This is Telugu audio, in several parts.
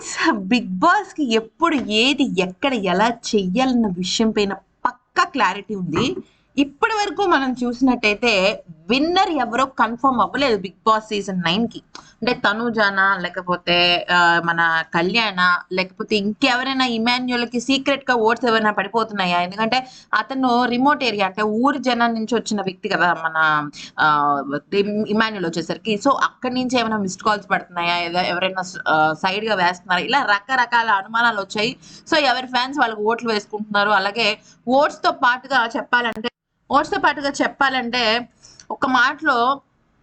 ఫ్రెండ్స్ బిగ్ బాస్కి ఎప్పుడు ఏది ఎక్కడ ఎలా చెయ్యాలన్న విషయం పైన పక్కా క్లారిటీ ఉంది. ఇప్పటి వరకు మనం చూసినట్టయితే విన్నర్ ఎవరో కన్ఫర్మ్ అవ్వలేదు బిగ్ బాస్ సీజన్ నైన్కి. అంటే తనుజానా లేకపోతే మన కళ్యాణ లేకపోతే ఇంకెవరైనా ఇమాన్యుల్కి సీక్రెట్గా ఓట్స్ ఎవరైనా పడిపోతున్నాయా? ఎందుకంటే అతను రిమోట్ ఏరియా అంటే ఊరి జనం నుంచి వచ్చిన వ్యక్తి కదా మన ఆ, ఇమాన్యుల్ వచ్చేసరికి. సో అక్కడి నుంచి ఏమైనా మిస్డ్ కాల్స్ పడుతున్నాయా? ఎవరైనా సైడ్గా వేస్తున్నారా? ఇలా రకరకాల అనుమానాలు వచ్చాయి. సో ఎవరి ఫ్యాన్స్ వాళ్ళకి ఓట్లు వేసుకుంటున్నారు? అలాగే ఓట్స్తో పాటుగా చెప్పాలంటే ఓట్స్తో పాటుగా చెప్పాలంటే ఒక మాటలో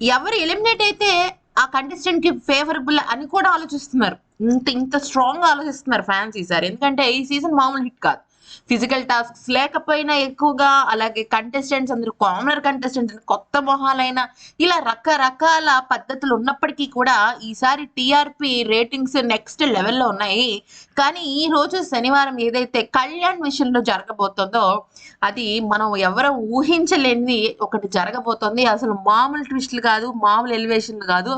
ఎవరు ఎలిమినేట్ అయితే ఆ కంటెస్టెంట్కి ఫేవరబుల్ అని కూడా ఆలోచిస్తున్నారు. ఇంత ఇంత స్ట్రాంగ్ ఆలోచిస్తున్నారు ఫ్యాన్స్ ఈసారి. ఎందుకంటే ఈ సీజన్ మామూలు హిట్ కాదు. ఫిజికల్ టాస్క్స్ లేకపోయినా ఎక్కువగా అలాగే కంటెస్టెంట్స్ అందరూ కామనర్ కంటెస్టెంట్స్ కొత్త మొహాలైన ఇలా రకరకాల పద్ధతులు ఉన్నప్పటికీ కూడా ఈసారి టీఆర్పి రేటింగ్స్ నెక్స్ట్ లెవెల్లో ఉన్నాయి. కానీ ఈ రోజు శనివారం ఏదైతే కళ్యాణ్ విషయంలో జరగబోతుందో అది మనం ఎవరో ఊహించలేనిది ఒకటి జరగబోతోంది. అసలు మామూలు ట్విస్ట్లు కాదు మామూలు ఎలివేషన్లు కాదు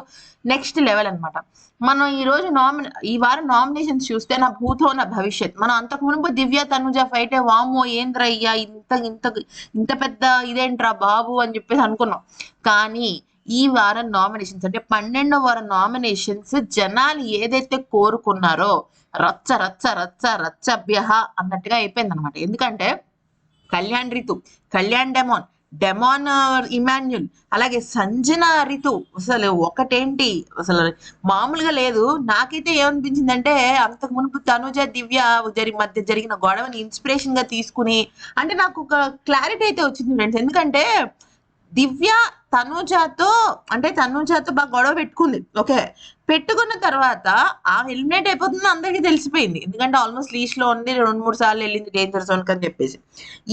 నెక్స్ట్ లెవెల్ అనమాట మనం ఈ రోజు నామినే ఈ వారం నామినేషన్స్ చూస్తే నా భూతో నా భవిష్యత్. మనం అంతకు మునుపు దివ్య తనుజ ఫైట్ వామో ఏంద్రయ్యా ఇంత ఇంత ఇంత పెద్ద ఇదేంట్రా బాబు అని చెప్పేసి అనుకున్నాం. కానీ ఈ వారం నామినేషన్స్ అంటే పన్నెండో వారం నామినేషన్స్ జనాలు ఏదైతే కోరుకున్నారో రచ్చ రచ్చ రచ్చ రచ్చభ్య అన్నట్టుగా అయిపోయింది అనమాట ఎందుకంటే Kalyan Ritu Kalyan Demon Demon Emmanuel అలాగే సంజన రితు. అసలు ఒకటేంటి? అసలు మామూలుగా లేదు. నాకైతే ఏమనిపించిందంటే అంతకు మునుపు తనుజ దివ్య జరి మధ్య జరిగిన గొడవని ఇన్స్పిరేషన్గా తీసుకుని అంటే నాకు ఒక క్లారిటీ అయితే వచ్చింది ఫ్రెండ్స్ ఎందుకంటే దివ్య తనుజాతో అంటే తనుజాతో బాగా గొడవ పెట్టుకుంది. ఓకే. పెట్టుకున్న తర్వాత ఆ ఎలిమినేట్ అయిపోతుంది అందరికీ తెలిసిపోయింది. ఎందుకంటే ఆల్మోస్ట్ లీస్ట్లో ఉంది రెండు మూడు సార్లు వెళ్ళింది డేంజర్ జోన్ అని చెప్పేసి.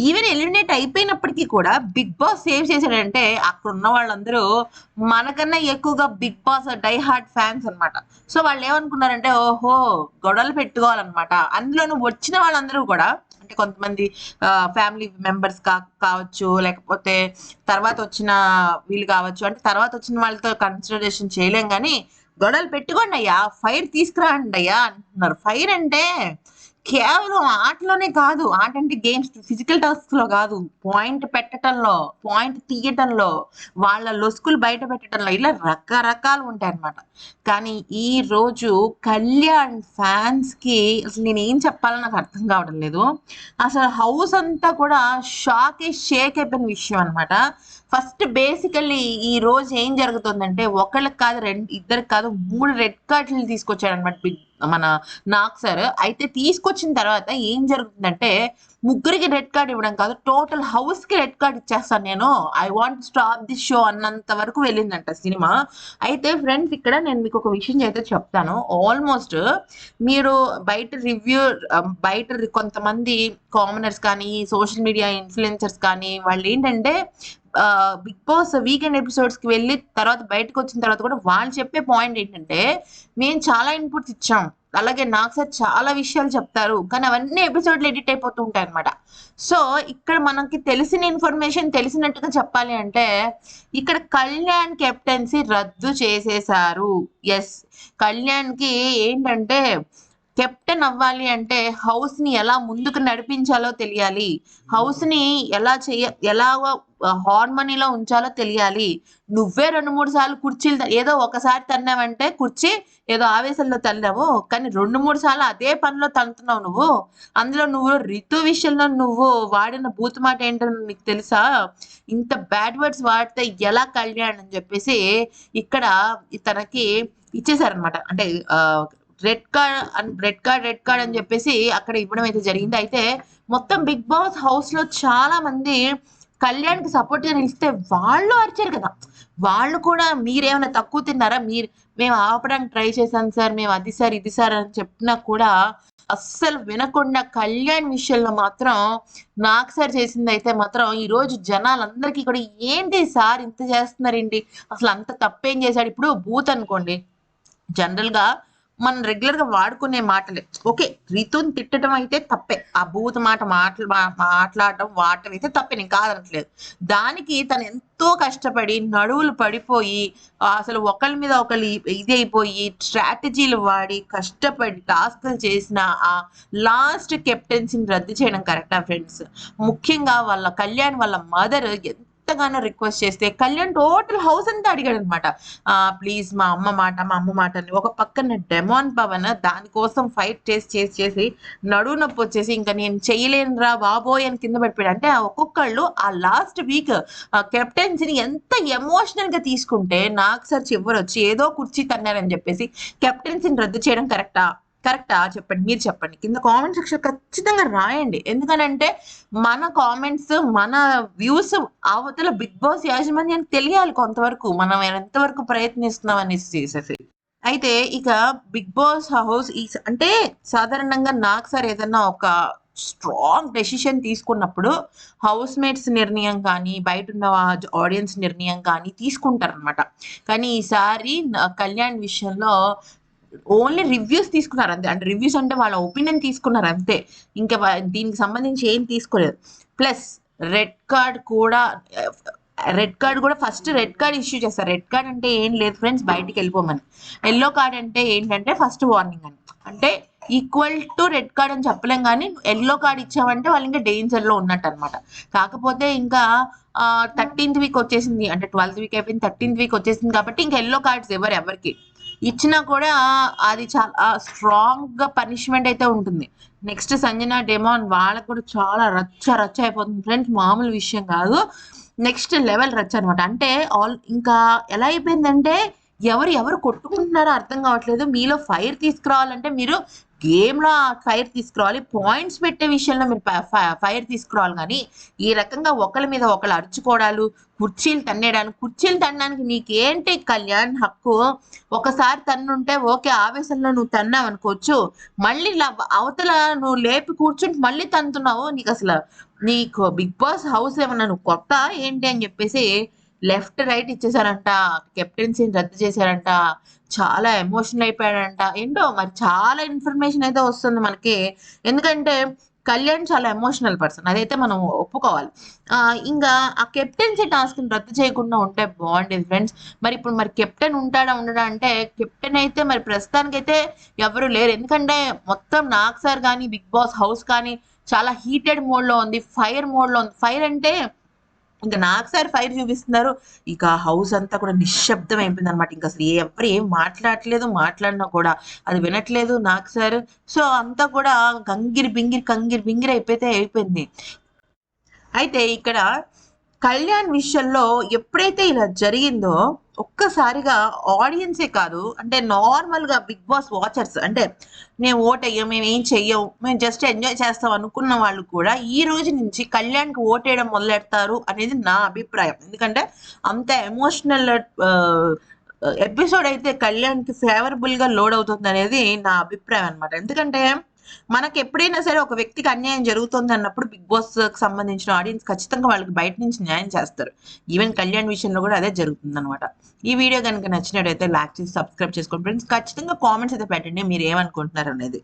ఈవెన్ ఎలిమినేట్ అయిపోయినప్పటికీ కూడా బిగ్ బాస్ సేవ్ చేశాడంటే అక్కడ ఉన్న వాళ్ళందరూ మనకన్నా ఎక్కువగా Bigg Boss die hard fans అన్నమాట. సో వాళ్ళు ఏమనుకున్నారంటే ఓహో గొడవలు పెట్టుకోవాలన్నమాట. అందులోనూ వచ్చిన వాళ్ళందరూ కూడా అంటే కొంతమంది ఫ్యామిలీ మెంబర్స్ కా కావచ్చు లేకపోతే తర్వాత వచ్చిన వీళ్ళు కావచ్చు. అంటే తర్వాత వచ్చిన వాళ్ళతో కన్సిడరేషన్ చేయలేం కానీ గొడవలు పెట్టుకోండి అయ్యా. ఫైర్ తీసుకురాండి అయ్యా అంటున్నారు. ఫైర్ అంటే కేవలం ఆటలోనే కాదు ఆట అంటే గేమ్స్ ఫిజికల్ టాస్క్లో కాదు పాయింట్ పెట్టడంలో పాయింట్ తీయటంలో వాళ్ళ లొసుకులు బయట పెట్టడంలో ఇలా రకరకాలు ఉంటాయి అన్నమాట కానీ ఈ రోజు కళ్యాణ్ ఫ్యాన్స్కి అసలు నేను ఏం చెప్పాలో నాకు అర్థం కావడం లేదు. అసలు హౌస్ అంతా కూడా షాక్ షేక్ అయిపోయిన విషయం అన్నమాట. ఫస్ట్ బేసికల్లీ ఈ రోజు ఏం జరుగుతుందంటే ఒకళ్ళకి కాదు రెండు ఇద్దరికి కాదు మూడు రెడ్ కార్డులు తీసుకొచ్చాడు అనమాట బిగ్ మన నాగ్ సార్ అయితే తీసుకొచ్చిన తర్వాత ఏం జరుగుతుందంటే ముగ్గురికి రెడ్ కార్డ్ ఇవ్వడం కాదు టోటల్ హౌస్కి రెడ్ కార్డ్ ఇచ్చేస్తాను నేను. I want stop this show అన్నంత వరకు వెళ్ళిందంట సినిమా. అయితే ఫ్రెండ్స్ ఇక్కడ నేను మీకు ఒక విషయం అయితే చెప్తాను. ఆల్మోస్ట్ మీరు బయట రివ్యూ um, బయట కొంతమంది కామనర్స్ కానీ సోషల్ మీడియా ఇన్ఫ్లుయెన్సర్స్ కానీ వాళ్ళు ఏంటంటే బిగ్ బాస్ వీకెండ్ ఎపిసోడ్స్కి వెళ్ళి తర్వాత బయటకు వచ్చిన తర్వాత కూడా వాళ్ళు చెప్పే పాయింట్ ఏంటంటే మేము చాలా ఇన్పుట్స్ ఇచ్చాం. అలాగే నాకు సార్ చాలా విషయాలు చెప్తారు. కానీ అవన్నీ ఎపిసోడ్లు ఎడిట్ అయిపోతూ ఉంటాయి అనమాట సో ఇక్కడ మనకి తెలిసిన ఇన్ఫర్మేషన్ తెలిసినట్టుగా చెప్పాలి అంటే ఇక్కడ కళ్యాణ్ కెప్టెన్సీ రద్దు చేసేశారు. ఎస్ కళ్యాణ్కి ఏంటంటే కెప్టెన్ అవ్వాలి అంటే హౌస్ని ఎలా ముందుకు నడిపించాలో తెలియాలి. హౌస్ని ఎలా చేయ ఎలా హార్మనీలో ఉంచాలో తెలియాలి. నువ్వే రెండు మూడు సార్లు కుర్చీలు ఏదో ఒకసారి తన్నావంటే కుర్చీ ఏదో ఆవేశంలో తన్నావు కానీ రెండు మూడు సార్లు అదే పనిలో తంతున్నావు నువ్వు. అందులో నువ్వు రితు విషయంలో నువ్వు వాడిన బూత్ మాట ఏంటో నీకు తెలుసా? ఇంత బ్యాడ్ వర్డ్స్ వాడితే ఎలా కళ్యాణ్ అని చెప్పేసి ఇక్కడ తనకి ఇచ్చేసారనమాట అంటే red card red card red card అని చెప్పేసి అక్కడ ఇవ్వడం అయితే జరిగింది. అయితే మొత్తం బిగ్ బాస్ హౌస్లో చాలా మంది కళ్యాణ్కి సపోర్ట్గా నిలిస్తే వాళ్ళు అరిచారు కదా. వాళ్ళు కూడా మీరేమైనా తక్కువ తిన్నారా? మీరు మేము ఆపడానికి ట్రై చేశాం సార్ మేము అది సార్ ఇది సార్ అని చెప్పినా కూడా అస్సలు వినకుండా కళ్యాణ్ విషయంలో మాత్రం నాకు సార్ చేసింది అయితే మాత్రం ఈరోజు జనాలందరికీ కూడా ఏంటి సార్ ఇంత చేస్తున్నారేంటి అసలు అంత తప్పేం చేశాడు? ఇప్పుడు బూత్ అనుకోండి. జనరల్గా మనం రెగ్యులర్గా వాడుకునే మాటలే. ఓకే రితుని తిట్టడం అయితే తప్పే. ఆ భూత మాట మాటలు మాట్లాడటం వాడటం అయితే తప్పే. నేను కాదనట్లేదు. దానికి తను ఎంతో కష్టపడి నడువులు పడిపోయి అసలు ఒకళ్ళ మీద ఒకళ్ళు ఇది అయిపోయి స్ట్రాటజీలు వాడి కష్టపడి టాస్క్లు చేసిన ఆ లాస్ట్ కెప్టెన్సీని రద్దు చేయడం కరెక్టా ఫ్రెండ్స్ ముఖ్యంగా వాళ్ళ కళ్యాణ్ వాళ్ళ మదర్ ఎంతగానో రిక్వెస్ట్ చేస్తే కళ్యాణ్ టోటల్ హౌస్ అంతా అడిగాడు అనమాట ప్లీజ్ మా అమ్మ మాట మా అమ్మ మాట అని. ఒక పక్కన డెమాన్ పవన్ దానికోసం ఫైట్ చేసి చేసి చేసి నడువు నొప్పి వచ్చేసి ఇంకా నేను చేయలేనురా బాబోయ్ అని కింద పడిపోయాడు. అంటే ఒక్కొక్కళ్ళు ఆ లాస్ట్ వీక్ కెప్టెన్సీని ఎంత ఎమోషనల్గా తీసుకుంటే నాకు సార్ చివరి వచ్చి ఏదో కుర్చీ తన్నారని చెప్పేసి కెప్టెన్సీని రద్దు చేయడం కరెక్టా కరెక్టా? చెప్పండి మీరు చెప్పండి. కింద కామెంట్ సెక్షన్ ఖచ్చితంగా రాయండి. ఎందుకనంటే మన కామెంట్స్ మన వ్యూస్ అవతల బిగ్ బాస్ యాజమాన్యానికి తెలియాలి కొంతవరకు. మనం ఎంతవరకు ప్రయత్నిస్తున్నాం అనేసి చేసేసి. అయితే ఇక బిగ్ బాస్ హౌస్ ఈ అంటే సాధారణంగా నాకు సార్ ఏదన్నా ఒక స్ట్రాంగ్ డెసిషన్ తీసుకున్నప్పుడు హౌస్ మేట్స్ నిర్ణయం కానీ బయట ఉన్న ఆడియన్స్ నిర్ణయం కానీ తీసుకుంటారనమాట కానీ ఈసారి కళ్యాణ్ విషయంలో ఓన్లీ రివ్యూస్ తీసుకున్నారు అంతే. అంటే రివ్యూస్ అంటే వాళ్ళ ఒపీనియన్ తీసుకున్నారు అంతే. ఇంకా దీనికి సంబంధించి ఏం తీసుకోలేదు. ప్లస్ రెడ్ కార్డ్ కూడా రెడ్ కార్డ్ కూడా ఫస్ట్ రెడ్ కార్డ్ ఇష్యూ చేస్తారు రెడ్ కార్డ్ అంటే ఏం లేదు ఫ్రెండ్స్ బయటికి వెళ్ళిపోమని. ఎల్లో కార్డ్ అంటే ఏంటంటే ఫస్ట్ వార్నింగ్ అని. అంటే ఈక్వల్ టు రెడ్ కార్డ్ అని చెప్పలేం కానీ ఎల్లో కార్డ్ ఇచ్చామంటే వాళ్ళు ఇంకా డేంజర్లో ఉన్నట్టు అనమాట కాకపోతే ఇంకా థర్టీన్త్ వీక్ వచ్చేసింది. అంటే ట్వెల్త్ వీక్ అయిపోయింది థర్టీన్త్ వీక్ వచ్చేసింది కాబట్టి ఇంకా ఎల్లో కార్డ్స్ ఎవరు ఎవరికి. ఇచ్చినా కూడా అది చాలా స్ట్రాంగ్గా పనిష్మెంట్ అయితే ఉంటుంది. నెక్స్ట్ సంజన డెమాన్ వాళ్ళకు కూడా చాలా రచ్చ రచ్చ అయిపోతుంది. ఫ్రెండ్స్ మామూలు విషయం కాదు. నెక్స్ట్ లెవెల్ రచ్చ అనమాట అంటే ఆల్ ఇంకా ఎలా అయిపోయిందంటే ఎవరు ఎవరు కొట్టుకుంటున్నారో అర్థం కావట్లేదు. మీలో ఫైర్ తీసుకురావాలంటే మీరు గేమ్లో ఫైర్ తీసుకురావాలి. పాయింట్స్ పెట్టే విషయంలో మీరు ఫైర్ తీసుకురావాలి కానీ ఈ రకంగా ఒకళ్ళ మీద ఒకళ్ళు అరుచుకోవడాలు కుర్చీలు తన్నేయడాలు కుర్చీలు తన్నడానికి నీకేంటి కళ్యాణ్ హక్కు? ఒకసారి తన్నుంటే ఓకే ఆవేశంలో నువ్వు తన్నావు అనుకోవచ్చు మళ్ళీ ల- అవతల నువ్వు లేపి కూర్చుంటే మళ్ళీ తన్నుతున్నావు. నీకు అసలు నీకు బిగ్ బాస్ హౌస్ ఏమన్నా నువ్వు కొత్త ఏంటి అని చెప్పేసి లెఫ్ట్ రైట్ ఇచ్చేసారంట కెప్టెన్సీని రద్దు చేశారంట. చాలా ఎమోషనల్ అయిపోయాడంట. ఏంటో మరి చాలా ఇన్ఫర్మేషన్ అయితే వస్తుంది మనకి. ఎందుకంటే కళ్యాణ్ చాలా ఎమోషనల్ పర్సన్ అదైతే మనం ఒప్పుకోవాలి. ఇంకా ఆ కెప్టెన్సీ టాస్క్ రద్దు చేయకుండా ఉంటే బాగుండేది ఫ్రెండ్స్ మరి ఇప్పుడు మరి కెప్టెన్ ఉంటాడా ఉండడా అంటే కెప్టెన్ అయితే మరి ప్రస్తుతానికైతే ఎవరు లేరు. ఎందుకంటే మొత్తం నాగ్ సార్ కానీ బిగ్ బాస్ హౌస్ కానీ చాలా హీటెడ్ మోడ్లో ఉంది. ఫైర్ మోడ్లో ఉంది. ఫైర్ అంటే ఇంకా నాకు సార్ ఫైర్ చూపిస్తున్నారు. ఇక హౌస్ అంతా కూడా నిశ్శబ్దం అయిపోయింది అనమాట ఇంకా అసలు ఎవరు ఏం మాట్లాడట్లేదు మాట్లాడినా కూడా అది వినట్లేదు నాకు సార్. సో అంతా కూడా గంగిరి బింగిరి కంగిరి బింగిరి అయిపోతే అయిపోయింది. అయితే ఇక్కడ కళ్యాణ్ విషయంలో ఎప్పుడైతే ఇలా జరిగిందో ఒక్కసారిగా ఆడియన్సే కాదు అంటే నార్మల్గా బిగ్ బాస్ వాచర్స్ అంటే మేము ఓటేయం మేము ఏం చెయ్యం మేము జస్ట్ ఎంజాయ్ చేస్తాం అనుకున్న వాళ్ళు కూడా ఈ రోజు నుంచి కళ్యాణ్కి ఓటేయడం మొదలెడతారు అనేది నా అభిప్రాయం. ఎందుకంటే అంత ఎమోషనల్ ఎపిసోడ్ అయితే కళ్యాణ్కి ఫేవరబుల్గా లోడ్ అవుతుంది అనేది నా అభిప్రాయం అనమాట ఎందుకంటే మనకి ఎప్పుడైనా సరే ఒక వ్యక్తికి అన్యాయం జరుగుతుంది అన్నప్పుడు బిగ్ బాస్కి సంబంధించిన ఆడియన్స్ ఖచ్చితంగా వాళ్ళకి బయట నుంచి న్యాయం చేస్తారు. ఈవెన్ కళ్యాణ్ విషయంలో కూడా అదే జరుగుతుంది అనమాట ఈ వీడియో కనుక నచ్చినట్టయితే లైక్ చేసి సబ్స్క్రైబ్ చేసుకోండి. ఫ్రెండ్స్ ఖచ్చితంగా కామెంట్స్ అయితే పెట్టండి. మీరు ఏమనుకుంటున్నారు అనేది.